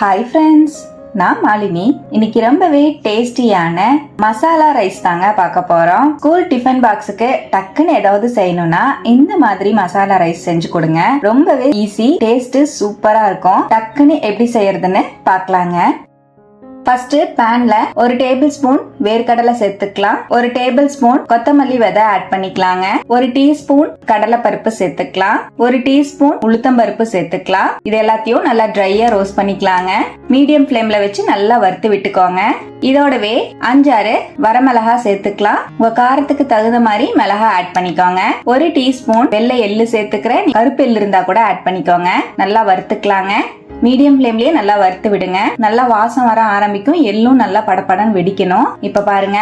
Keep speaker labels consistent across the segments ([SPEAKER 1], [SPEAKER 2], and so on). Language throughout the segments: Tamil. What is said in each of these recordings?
[SPEAKER 1] ஹாய் ஃப்ரெண்ட்ஸ் நான் மாலினி. இன்னைக்கு ரொம்பவே டேஸ்டியான மசாலா ரைஸ் தாங்க பார்க்க போறோம். ஸ்கூல் டிஃபன் பாக்ஸுக்கு டக்குன்னு ஏதாவது செய்யணும்னா இந்த மாதிரி மசாலா ரைஸ் செஞ்சு கொடுங்க. ரொம்பவே ஈஸி டேஸ்ட் சூப்பரா இருக்கும். டக்குன்னு எப்படி செய்யறதுன்னு பார்க்கலாங்க. ஃபர்ஸ்ட் பேன்ல ஒரு டேபிள் ஸ்பூன் வேர்க்கடலை சேர்த்துக்கலாம். ஒரு டேபிள் ஸ்பூன் கொத்தமல்லி விதை ஆட் பண்ணிக்கலாங்க. ஒரு டீஸ்பூன் கடலை பருப்பு சேர்த்துக்கலாம். ஒரு டீஸ்பூன் உளுத்தம் பருப்பு சேர்த்துக்கலாம். இது எல்லாத்தையும் நல்லா ட்ரையா ரோஸ்ட் பண்ணிக்கலாங்க. மீடியம் ஃப்ளேம்ல வச்சு நல்லா வறுத்து விட்டுக்கோங்க. இதோடவே அஞ்சாறு வரமிளகா சேர்த்துக்கலாம். உங்க காரத்துக்கு தகுந்த மாதிரி மிளகா ஆட் பண்ணிக்கோங்க. ஒரு டீஸ்பூன் வெள்ளை எள்ளு சேர்த்துக்கிறேன் கருப்பு எள்ளு இருந்தா கூட ஆட் பண்ணிக்கோங்க. நல்லா வறுத்துக்கலாங்க. மீடியம் ஃப்ளேம்லயே நல்லா வறுத்து விடுங்க. நல்லா வாசம் வர ஆரம்பிக்கும். எள்ளும் நல்லா படப்படன்னு வெடிக்கணும். இப்ப பாருங்க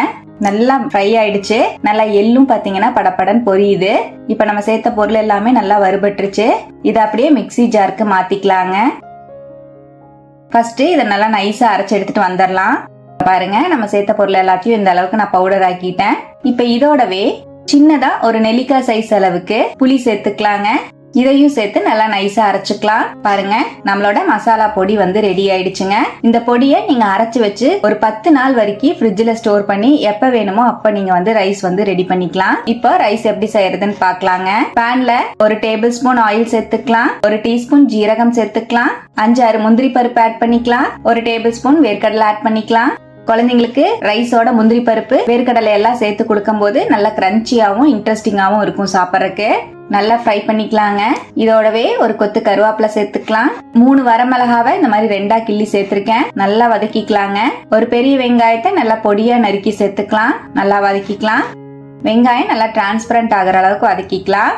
[SPEAKER 1] நல்லா ஃப்ரை ஆயிடுச்சு. நல்லா எள்ளும் பாத்தீங்கன்னா படப்படன் பொரியுது. இப்ப நம்ம சேர்த்த பொருள் எல்லாமே நல்லா வறுபட்டுருச்சு. இதை அப்படியே மிக்ஸி ஜாருக்கு மாத்திக்கலாங்க. ஃபர்ஸ்ட் இதை நல்லா நைஸா அரைச்சு எடுத்துட்டு வந்துடலாம். பாருங்க நம்ம சேர்த்த பொருள் எல்லாத்தையும் இந்த அளவுக்கு நான் பவுடர் ஆக்கிட்டேன். இப்ப இதோடவே சின்னதா ஒரு நெல்லிக்காய் சைஸ் அளவுக்கு புளி சேர்த்துக்கலாங்க. இதையும் சேர்த்து நல்லா நைஸா அரைச்சுக்கலாம். பாருங்க நம்மளோட மசாலா பொடி வந்து ரெடி ஆயிடுச்சுங்க. இந்த பொடியை நீங்க அரைச்சு வச்சு ஒரு பத்து நாள் வரைக்கும் ஃப்ரிட்ஜ்ல ஸ்டோர் பண்ணி எப்ப வேணுமோ அப்ப நீங்க வந்து ரைஸ் வந்து ரெடி பண்ணிக்கலாம். இப்போ ரைஸ் எப்படி செய்யறதுன்னு பாக்கலாங்க பேன்ல ஒரு டேபிள் ஸ்பூன் ஆயில் சேர்த்துக்கலாம். ஒரு டீஸ்பூன் ஜீரகம் சேர்த்துக்கலாம். அஞ்சாறு முந்திரி பருப்பு ஆட் பண்ணிக்கலாம். ஒரு டேபிள் ஸ்பூன் வேர்க்கடலை ஆட் பண்ணிக்கலாம். குழந்தைங்களுக்கு ரைஸோட முந்திரி பருப்பு வேர்க்கடலை எல்லாம் சேர்த்து கொடுக்கும் போது நல்லா கிரன்ச்சியாவும் இன்ட்ரெஸ்டிங்காவும் இருக்கும் சாப்பிட்றதுக்கு. நல்லா ஃப்ரை பண்ணிக்கலாங்க. இதோடவே ஒரு கொத்து கருவேப்பிலை சேர்த்துக்கலாம். மூணு வரமிளகாவை இந்த மாதிரி ரெண்டா கிள்ளி சேர்த்திருக்கேன். நல்லா வதக்கிக்கலாங்க. ஒரு பெரிய வெங்காயத்தை நல்லா பொடியா நறுக்கி சேர்த்துக்கலாம். நல்லா வதக்கிக்கலாம். வெங்காயம் நல்லா டிரான்ஸ்பரண்ட் ஆகிற அளவுக்கு வதக்கிக்கலாம்.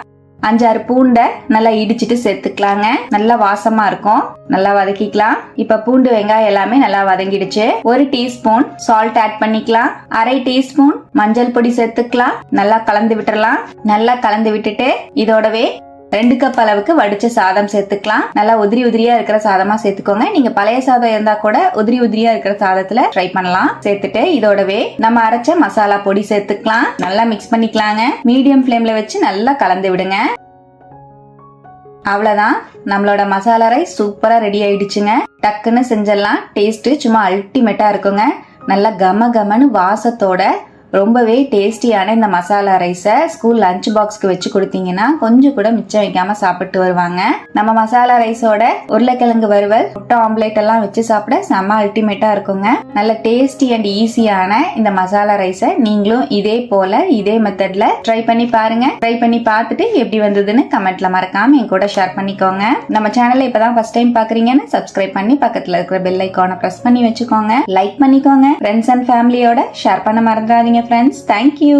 [SPEAKER 1] அஞ்சாறு பூண்டை நல்லா இடிச்சிட்டு சேர்த்துக்கலாங்க. நல்லா வாசமா இருக்கும். நல்லா வதக்கிக்கலாம். இப்ப பூண்டு வெங்காயம் எல்லாமே நல்லா வதங்கிடுச்சு. ஒரு டீஸ்பூன் சால்ட் ஆட் பண்ணிக்கலாம். அரை டீஸ்பூன் மஞ்சள் பொடி சேர்த்துக்கலாம். நல்லா கலந்து விட்டுறலாம். நல்லா கலந்து விட்டுட்டு இதோடவே ரெண்டு கப் அளவுக்கு வடிச்ச சாதம் சேர்த்துக்கலாம். நல்லா உதிரி உதிரியா இருக்கிற சாதமா சேர்த்துக்கோங்க. நீங்க பழைய சாதம் இருந்தா கூட உதிரி உதிரியா இருக்கிற சாதத்துல ட்ரை பண்ணலாம். சேர்த்துட்டு இதோடவே நம்ம அரைச்ச மசாலா பொடி சேர்த்துக்கலாம். நல்லா மிக்ஸ் பண்ணிக்கலாங்க. மீடியம் ஃப்ளேம்ல வச்சு நல்லா கலந்து விடுங்க. அவ்வளோதான் நம்மளோட மசாலா ரைஸ் சூப்பராக ரெடி ஆயிடுச்சுங்க. டக்குன்னு செஞ்சிடலாம். டேஸ்ட்டு சும்மா அல்டிமேட்டாக இருக்குங்க. நல்லா கம கமன்னு வாசத்தோட ரொம்பவே டேஸ்டியான இந்த மசாலா ரைஸை ஸ்கூல் லஞ்ச் பாக்ஸ்க்கு வச்சு கொடுத்தீங்கன்னா கொஞ்சம் கூட மிச்சம் வைக்காம சாப்பிட்டு வருவாங்க. நம்ம மசாலா ரைஸோட உருளைக்கிழங்கு வறுவல் முட்டை ஆம்லேட் எல்லாம் வச்சு சாப்பிட செம்ம அல்டிமேட்டா இருக்குங்க. நல்ல டேஸ்டி அண்ட் ஈஸியான இந்த மசாலா ரைஸை நீங்களும் இதே போல இதே மெத்தட்ல ட்ரை பண்ணி பாருங்க. ட்ரை பண்ணி பார்த்துட்டு எப்படி வந்ததுன்னு கமெண்ட்ல மறக்காம என் கூட ஷேர் பண்ணிக்கோங்க. நம்ம சேனலை இப்பதான் ஃபர்ஸ்ட் டைம் பாக்குறீங்கன்னு சப்ஸ்கிரைப் பண்ணி பக்கத்துல இருக்கிற பெல் ஐக்கானை பிரஸ் பண்ணி வச்சுக்கோங்க. லைக் பண்ணிக்கோங்க. ஃப்ரெண்ட்ஸ் அண்ட் ஃபேமிலியோட ஷேர் பண்ண மறந்துடாதீங்க. Friends thank you